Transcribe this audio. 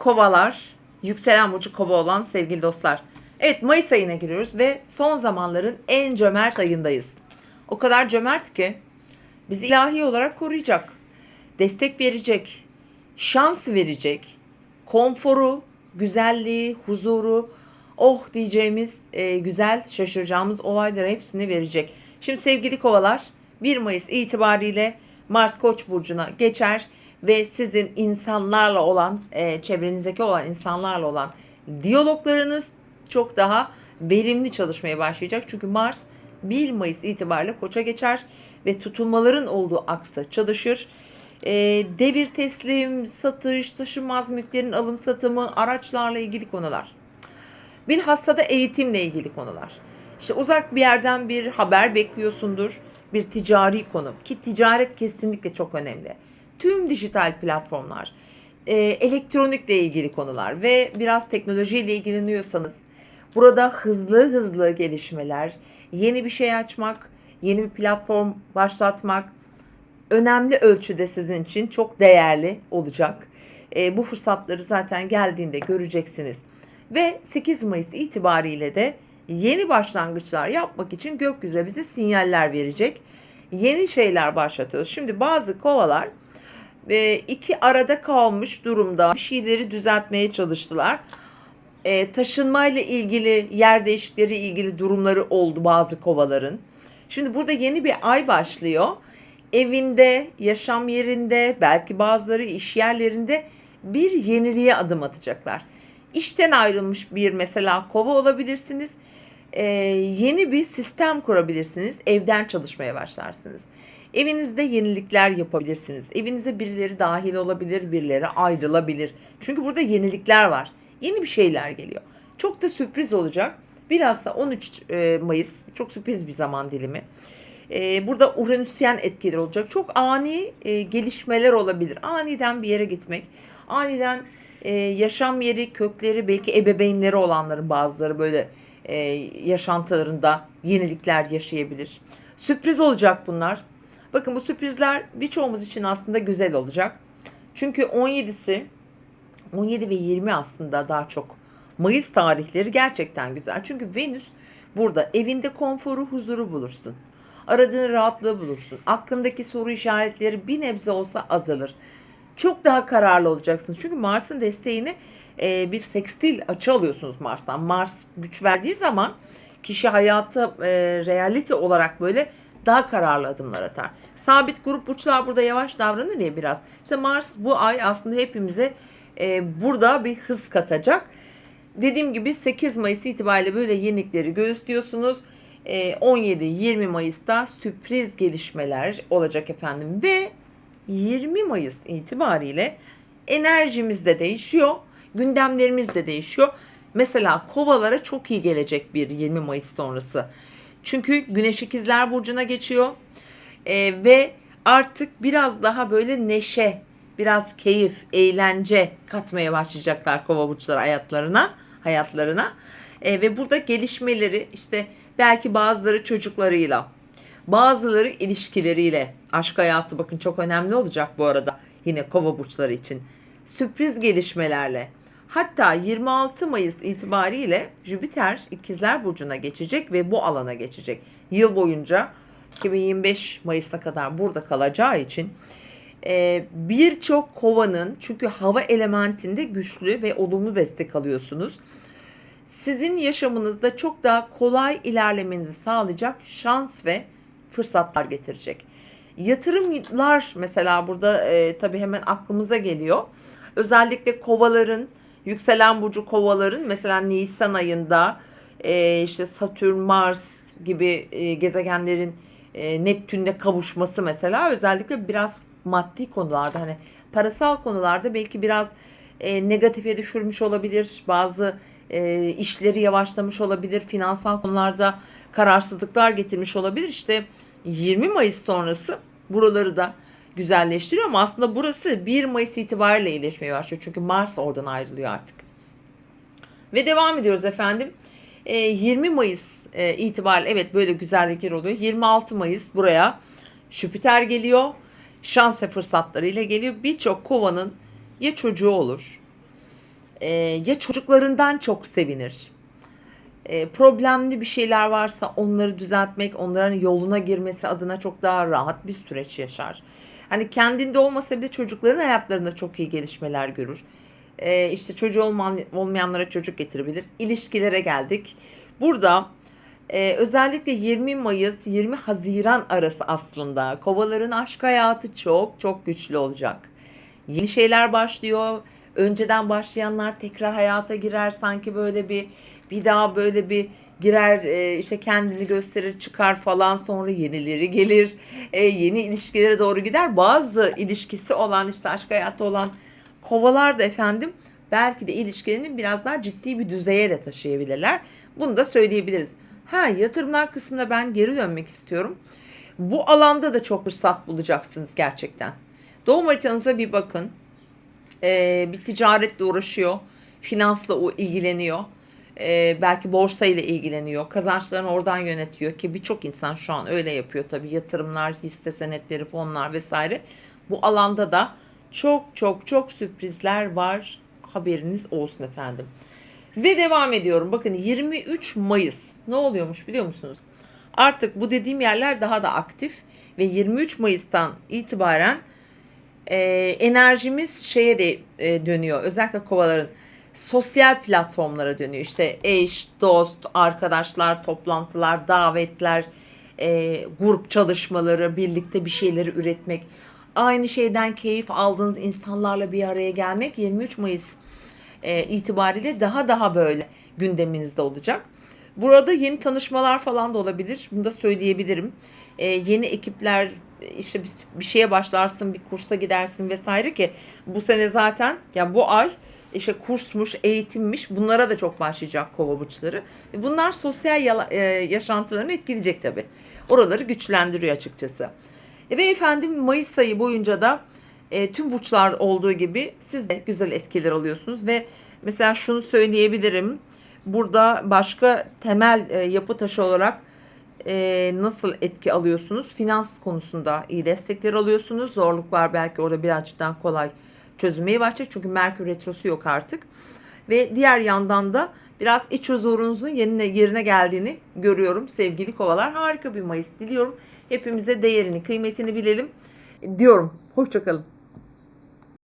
kovalar, yükselen burcu kova olan sevgili dostlar. Evet Mayıs ayına giriyoruz ve son zamanların en cömert ayındayız. O kadar cömert ki bizi ilahi olarak koruyacak, destek verecek, şans verecek, konforu, güzelliği, huzuru, oh diyeceğimiz e, güzel şaşıracağımız olayları hepsini verecek. Şimdi sevgili kovalar 1 Mayıs itibariyle Mars Koç burcuna geçer ve sizin insanlarla olan, e, çevrenizdeki olan insanlarla olan diyaloglarınız çok daha verimli çalışmaya başlayacak. Çünkü Mars 1 Mayıs itibariyle Koç'a geçer ve tutulmaların olduğu aksa çalışır. E, devir teslim, satış, taşınmaz mülklerin alım satımı, araçlarla ilgili konular. Bilhassa da eğitimle ilgili konular. İşte uzak bir yerden bir haber bekliyorsundur. Bir ticari konu ki ticaret kesinlikle çok önemli. Tüm dijital platformlar, e, elektronikle ilgili konular ve biraz teknolojiyle ilgileniyorsanız burada hızlı hızlı gelişmeler, yeni bir şey açmak, yeni bir platform başlatmak önemli ölçüde sizin için çok değerli olacak. E, bu fırsatları zaten geldiğinde göreceksiniz. Ve 8 Mayıs itibariyle de yeni başlangıçlar yapmak için gökyüzü bize sinyaller verecek. Yeni şeyler başlatıyoruz. Şimdi bazı kovalar e, iki arada kalmış durumda bir şeyleri düzeltmeye çalıştılar. E, taşınmayla ilgili yer değişikleri ilgili durumları oldu bazı kovaların. Şimdi burada yeni bir ay başlıyor. Evinde, yaşam yerinde, belki bazıları iş yerlerinde bir yeniliğe adım atacaklar. İşten ayrılmış bir mesela kova olabilirsiniz. Ee, yeni bir sistem kurabilirsiniz. Evden çalışmaya başlarsınız. Evinizde yenilikler yapabilirsiniz. Evinize birileri dahil olabilir, birileri ayrılabilir. Çünkü burada yenilikler var. Yeni bir şeyler geliyor. Çok da sürpriz olacak. Bilhassa 13 e, Mayıs çok sürpriz bir zaman dilimi. E, burada Uranüsyen etkileri olacak. Çok ani e, gelişmeler olabilir. Aniden bir yere gitmek, aniden yaşam yeri, kökleri, belki ebeveynleri olanların bazıları böyle yaşantılarında yenilikler yaşayabilir. Sürpriz olacak bunlar. Bakın bu sürprizler birçoğumuz için aslında güzel olacak. Çünkü 17'si 17 ve 20 aslında daha çok Mayıs tarihleri gerçekten güzel. Çünkü Venüs burada evinde konforu, huzuru bulursun. Aradığın rahatlığı bulursun. Aklındaki soru işaretleri bir nebze olsa azalır. Çok daha kararlı olacaksınız. Çünkü Mars'ın desteğini e, bir sekstil açı alıyorsunuz Mars'tan. Mars güç verdiği zaman kişi hayatı e, realite olarak böyle daha kararlı adımlar atar. Sabit grup burçlar burada yavaş davranır ya biraz. İşte Mars bu ay aslında hepimize e, burada bir hız katacak. Dediğim gibi 8 Mayıs itibariyle böyle yenilikleri göğüslüyorsunuz. E, 17-20 Mayıs'ta sürpriz gelişmeler olacak efendim ve 20 Mayıs itibariyle enerjimiz de değişiyor, gündemlerimiz de değişiyor. Mesela kovalara çok iyi gelecek bir 20 Mayıs sonrası. Çünkü Güneş İkizler Burcu'na geçiyor Ee, ve artık biraz daha böyle neşe, biraz keyif, eğlence katmaya başlayacaklar kova burçları hayatlarına, hayatlarına. Ee, ve burada gelişmeleri işte belki bazıları çocuklarıyla, bazıları ilişkileriyle, aşk hayatı bakın çok önemli olacak bu arada yine kova burçları için. Sürpriz gelişmelerle. Hatta 26 Mayıs itibariyle Jüpiter ikizler burcuna geçecek ve bu alana geçecek. Yıl boyunca 2025 Mayıs'a kadar burada kalacağı için e, birçok kovanın çünkü hava elementinde güçlü ve olumlu destek alıyorsunuz. Sizin yaşamınızda çok daha kolay ilerlemenizi sağlayacak şans ve fırsatlar getirecek. Yatırımlar mesela burada e, tabii hemen aklımıza geliyor. Özellikle kovaların, yükselen burcu kovaların mesela Nisan ayında e, işte Satürn, Mars gibi e, gezegenlerin e, Neptün'le kavuşması mesela özellikle biraz maddi konularda hani parasal konularda belki biraz e, negatife düşürmüş olabilir. Bazı e, işleri yavaşlamış olabilir. Finansal konularda kararsızlıklar getirmiş olabilir. İşte 20 Mayıs sonrası buraları da güzelleştiriyor ama aslında burası 1 Mayıs itibariyle iyileşmeye başlıyor. Çünkü Mars oradan ayrılıyor artık. Ve devam ediyoruz efendim. E, 20 Mayıs e, itibariyle evet böyle güzellikler oluyor. 26 Mayıs buraya Jüpiter geliyor. Şans ve fırsatlarıyla geliyor. Birçok kovanın ya çocuğu olur e, ya çocuklarından çok sevinir. E, problemli bir şeyler varsa onları düzeltmek, onların yoluna girmesi adına çok daha rahat bir süreç yaşar. Hani kendinde olmasa bile çocukların hayatlarında çok iyi gelişmeler görür. E, işte çocuğu olmayan, olmayanlara çocuk getirebilir. İlişkilere geldik. Burada e, özellikle 20 Mayıs 20 Haziran arası aslında kovaların aşk hayatı çok çok güçlü olacak. Yeni şeyler başlıyor. Önceden başlayanlar tekrar hayata girer sanki böyle bir bir daha böyle bir girer e, işte kendini gösterir çıkar falan sonra yenileri gelir. E, yeni ilişkilere doğru gider. Bazı ilişkisi olan işte aşk hayatı olan kovalar da efendim belki de ilişkilerini biraz daha ciddi bir düzeye de taşıyabilirler. Bunu da söyleyebiliriz. Ha yatırımlar kısmına ben geri dönmek istiyorum. Bu alanda da çok fırsat bulacaksınız gerçekten. Doğum haritanıza bir bakın. Ee, bir ticaretle uğraşıyor. Finansla o ilgileniyor ee, belki borsa ile ilgileniyor. Kazançlarını oradan yönetiyor ki birçok insan şu an öyle yapıyor tabii. Yatırımlar, hisse senetleri, fonlar vesaire. Bu alanda da çok çok çok sürprizler var. Haberiniz olsun efendim. Ve devam ediyorum. Bakın 23 Mayıs ne oluyormuş biliyor musunuz? Artık bu dediğim yerler daha da aktif ve 23 Mayıs'tan itibaren e, enerjimiz şeye de e, dönüyor. Özellikle kovaların sosyal platformlara dönüyor. İşte eş, dost, arkadaşlar, toplantılar, davetler, e, grup çalışmaları, birlikte bir şeyleri üretmek. Aynı şeyden keyif aldığınız insanlarla bir araya gelmek 23 Mayıs e, itibariyle daha daha böyle gündeminizde olacak. Burada yeni tanışmalar falan da olabilir. Bunu da söyleyebilirim. E, yeni ekipler işte bir, bir şeye başlarsın, bir kursa gidersin vesaire ki bu sene zaten ya bu ay işte kursmuş, eğitimmiş bunlara da çok başlayacak kova burçları. E, Bunlar sosyal yala- e, yaşantılarını etkileyecek tabii. Oraları güçlendiriyor açıkçası. E, ve efendim Mayıs ayı boyunca da e, tüm burçlar olduğu gibi siz de güzel etkiler alıyorsunuz ve mesela şunu söyleyebilirim. Burada başka temel e, yapı taşı olarak e, nasıl etki alıyorsunuz? Finans konusunda iyi destekler alıyorsunuz. Zorluklar belki orada birazcık daha kolay çözülmeye başlayacak. Çünkü Merkür Retrosu yok artık. Ve diğer yandan da biraz iç huzurunuzun yerine, yerine geldiğini görüyorum sevgili kovalar. Harika bir Mayıs diliyorum. Hepimize değerini, kıymetini bilelim diyorum. Hoşçakalın.